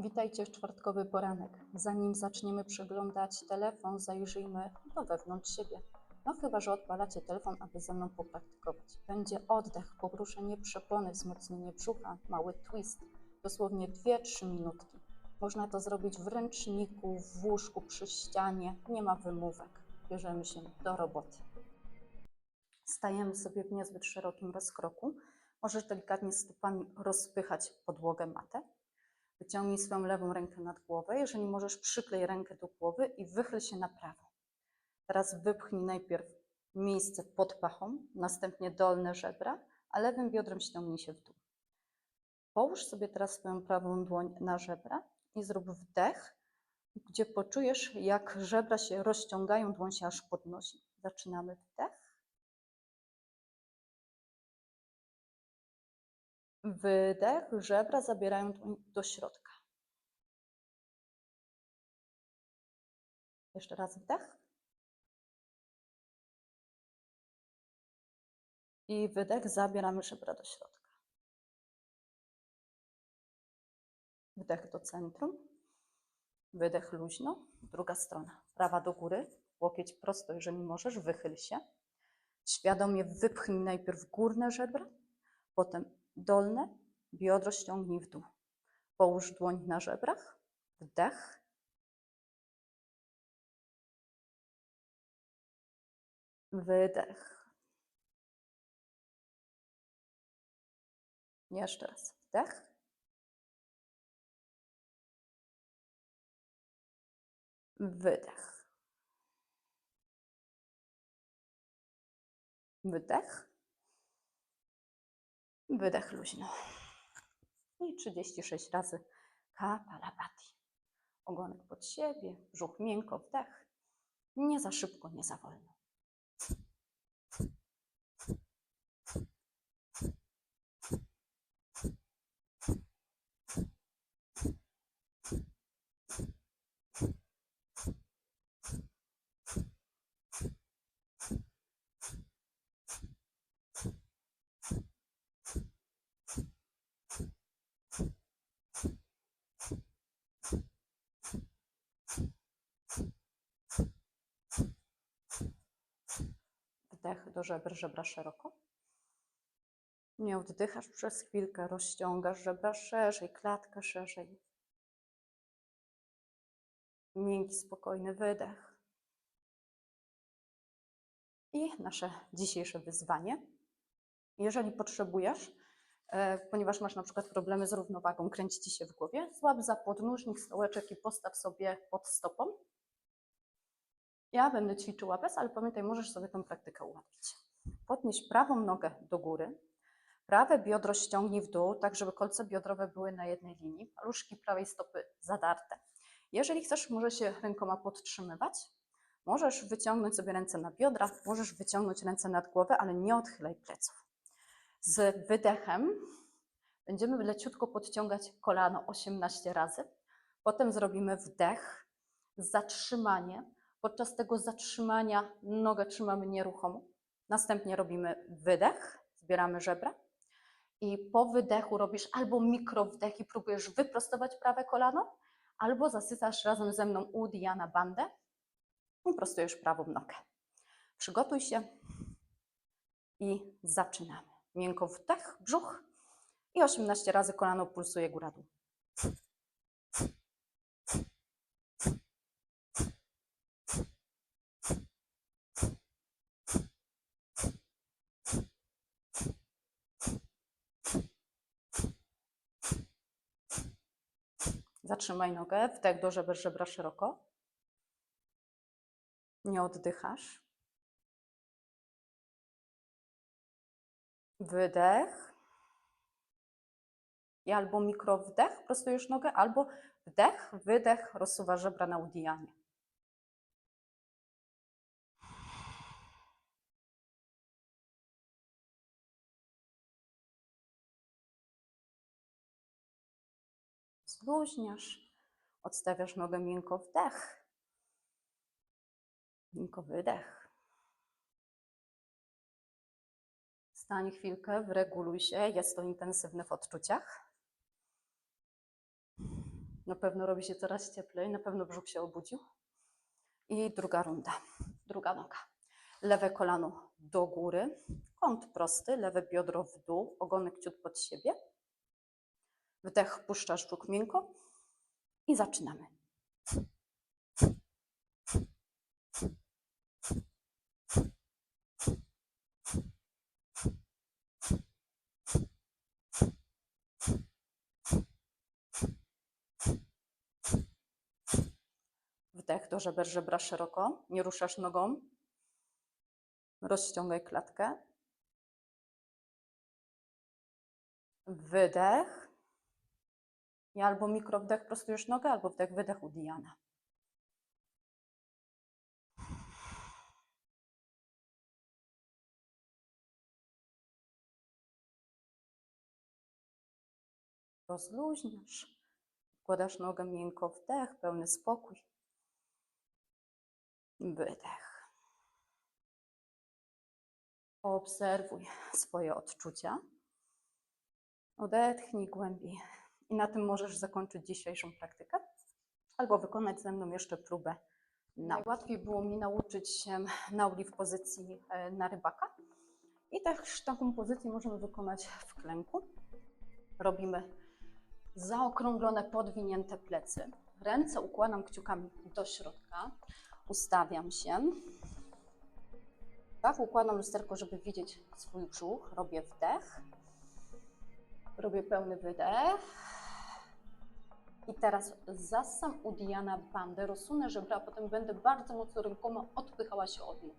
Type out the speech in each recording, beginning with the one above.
Witajcie w czwartkowy poranek. Zanim zaczniemy przeglądać telefon, zajrzyjmy do wewnątrz siebie. No chyba, że odpalacie telefon, aby ze mną popraktykować. Będzie oddech, poruszenie przepony, wzmocnienie brzucha, mały twist. Dosłownie 2-3 minutki. Można to zrobić w ręczniku, w łóżku, przy ścianie. Nie ma wymówek. Bierzemy się do roboty. Stajemy sobie w niezbyt szerokim rozkroku. Możesz delikatnie stopami rozpychać podłogę matę. Wyciągnij swoją lewą rękę nad głowę. Jeżeli możesz, przyklej rękę do głowy i wychyl się na prawo. Teraz wypchnij najpierw miejsce pod pachą, następnie dolne żebra, a lewym biodrem ściągnij się w dół. Połóż sobie teraz swoją prawą dłoń na żebra i zrób wdech, gdzie poczujesz, jak żebra się rozciągają, dłoń się aż podnosi. Zaczynamy wdech. Wydech, żebra zabierają do środka. Jeszcze raz wdech. I wydech, zabieramy żebra do środka. Wdech do centrum. Wydech luźno. Druga strona. Prawa do góry. Łokieć prosto, jeżeli możesz, wychyl się. Świadomie wypchnij najpierw górne żebra, potem dolne, biodro ściągnij w dół. Połóż dłoń na żebrach. Wdech. Wydech. Jeszcze raz. Wdech. Wydech. Wydech. Wydech luźno. I 36 razy kapalabhati. Ogonek pod siebie, brzuch miękko, wdech. Nie za szybko, nie za wolno. Wdech do żeber, żebra szeroko. Nie oddychasz przez chwilkę, rozciągasz żebra szerzej, klatkę szerzej. Miękki, spokojny wydech. I nasze dzisiejsze wyzwanie. Jeżeli potrzebujesz, e, ponieważ masz na przykład problemy z równowagą, kręci ci się w głowie, złap za podnóżnik stołeczek i postaw sobie pod stopą. Ja będę ćwiczyła bez, ale pamiętaj, możesz sobie tę praktykę ułatwić. Podnieś prawą nogę do góry, prawe biodro ściągnij w dół, tak żeby kolce biodrowe były na jednej linii, paluszki prawej stopy zadarte. Jeżeli chcesz, możesz się rękoma podtrzymywać. Możesz wyciągnąć sobie ręce na biodra, możesz wyciągnąć ręce nad głowę, ale nie odchylaj pleców. Z wydechem będziemy leciutko podciągać kolano 18 razy. Potem zrobimy wdech, zatrzymanie. Podczas tego zatrzymania nogę trzymamy nieruchomo. Następnie robimy wydech, zbieramy żebra. I po wydechu robisz albo mikrowdech i próbujesz wyprostować prawe kolano, albo zasysasz razem ze mną Uddiyana bandę i prostujesz prawą nogę. Przygotuj się i zaczynamy. Miękko wdech, brzuch i 18 razy kolano pulsuje góra-dół. Zatrzymaj nogę, wdech do żeber, żebra szeroko. Nie oddychasz. Wydech. I albo mikrowdech, prostujesz nogę, albo wdech, wydech, rozsuwa żebra na udijanie. Zluźniasz, odstawiasz nogę miękko wdech, miękko wydech. Stań chwilkę, wyreguluj się, jest to intensywne w odczuciach. Na pewno robi się coraz cieplej, na pewno brzuch się obudził. I druga runda, druga noga. Lewe kolano do góry, kąt prosty, lewe biodro w dół, ogonek ciut pod siebie. Wdech, puszczasz brzuch miękko i zaczynamy. Wdech do żeber, żebra szeroko. Nie ruszasz nogą. Rozciągaj klatkę. Wydech. I albo mikrowdech prostujesz nogę, albo wdech, wydech u Diana. Rozluźniasz. Wkładasz nogę miękko, wdech, pełny spokój. Wydech. Poobserwuj swoje odczucia. Odetchnij głębiej. I na tym możesz zakończyć dzisiejszą praktykę, albo wykonać ze mną jeszcze próbę. Najłatwiej było mi nauczyć się nauli w pozycji e, na rybaka. I też taką pozycję możemy wykonać w klęku. Robimy zaokrąglone, podwinięte plecy. Ręce układam kciukami do środka. Ustawiam się. Tak, układam lusterko, żeby widzieć swój brzuch. Robię wdech. Robię pełny wydech. I teraz zassam u Diana bandę, rozsunę żebra, a potem będę bardzo mocno rękoma odpychała się od nóg.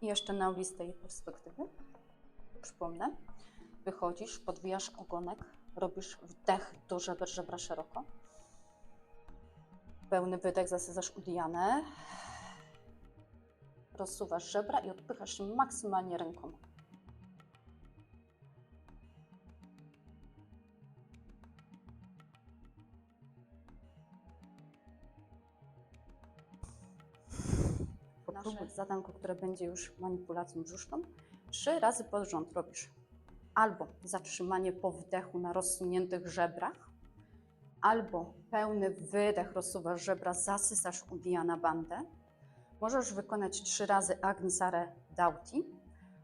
I jeszcze na tej perspektywy. Przypomnę. Wychodzisz, podwijasz ogonek, robisz wdech do żeber, żebra szeroko. Pełny wydech, zasadzasz u. Rozsuwasz żebra i odpychasz się maksymalnie rękoma. Nasze zadanko, które będzie już manipulacją brzuszną, trzy razy pod rząd robisz albo zatrzymanie po wdechu na rozsuniętych żebrach, albo pełny wydech, rozsuwasz żebra, zasysasz u Diana bandę. Możesz wykonać trzy razy Agnisare Dauti,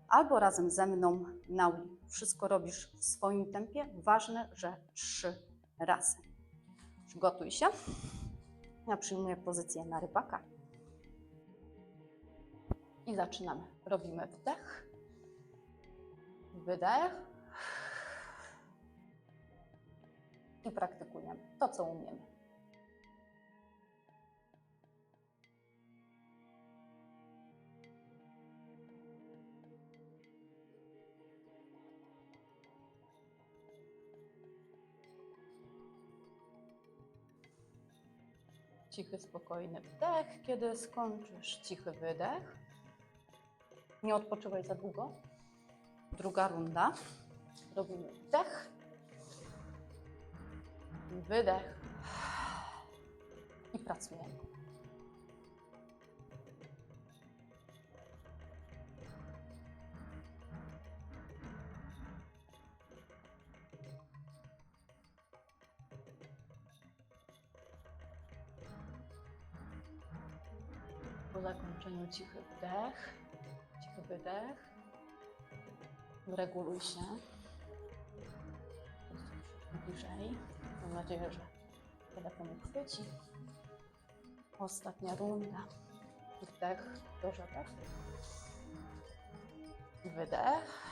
albo razem ze mną Nauli. Wszystko robisz w swoim tempie. Ważne, że trzy razy. Przygotuj się. Ja przyjmuję pozycję na rybaka. I zaczynamy. Robimy wdech, wydech i praktykujemy to, co umiemy. Cichy, spokojny wdech, kiedy skończysz. Cichy wydech. Nie odpoczywaj za długo. Druga runda. Robimy wdech, wydech i pracujemy. Po zakończeniu cichy wdech, wydech. Reguluj się. Bliżej. Mam nadzieję, że telefon chwyci. Ostatnia runda. Wdech do żeber. Wydech.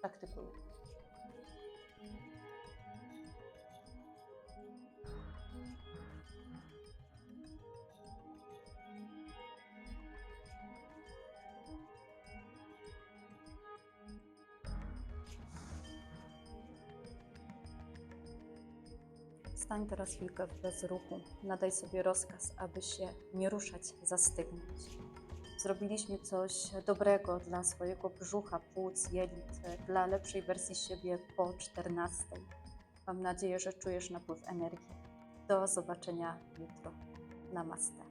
Praktykuj. Stań teraz chwilkę w bezruchu. Nadaj sobie rozkaz, aby się nie ruszać, zastygnąć. Zrobiliśmy coś dobrego dla swojego brzucha, płuc, jelit, dla lepszej wersji siebie po 14. Mam nadzieję, że czujesz napływ energii. Do zobaczenia jutro. Namaste.